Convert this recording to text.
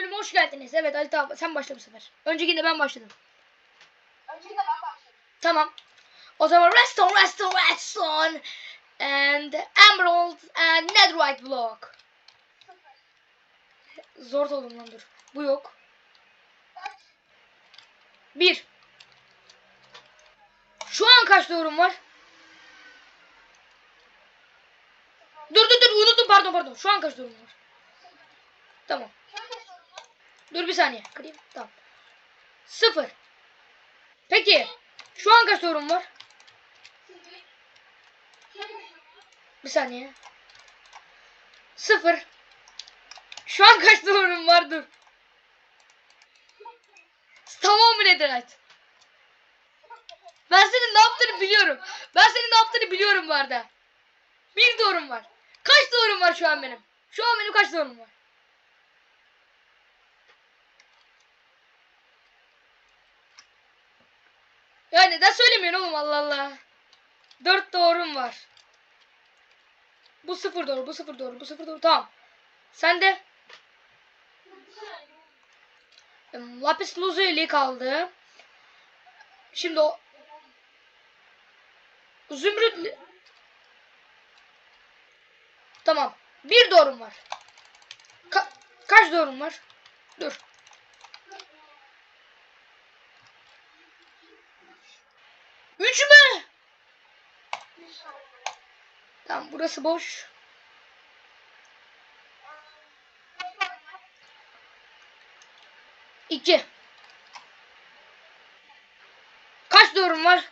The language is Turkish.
bölüme hoş geldiniz. Evet Ali tamam sen başla bu sefer. Öncekinde ben başladım. Önceki de ben başladım. Tamam. O zaman redstone, redstone, redstone. And emerald and netherite block. Zor oldum lan dur. Bu yok. Bir. Şu an kaç doğrum var? Dur dur dur unuttum pardon pardon. Şu an kaç doğrum var? Tamam. Sorun. Dur bir saniye. Kırayım. Tamam. Sıfır. Peki. Şu an kaç sorun var. Bir saniye. Sıfır. Şu an kaç doğrum var? Dur. Tamam mı Netherite? Ben senin ne yaptığını biliyorum. Ben senin ne yaptığını biliyorum bu arada. Bir doğrum var. Kaç doğrum var şu an benim? Şu an benim kaç doğrum var? Ya neden söylemiyorsun oğlum Allah Allah. Dört doğrum var. Bu sıfır doğru, bu sıfır doğru, bu sıfır doğru. Tamam. Sen de lapis lazuli kaldı. Şimdi o zümrüt Tamam. Bir doğrum var. Ka- kaç doğrum var? Dur. Üç. Tamam burası boş. İki. Kaç doğrum var?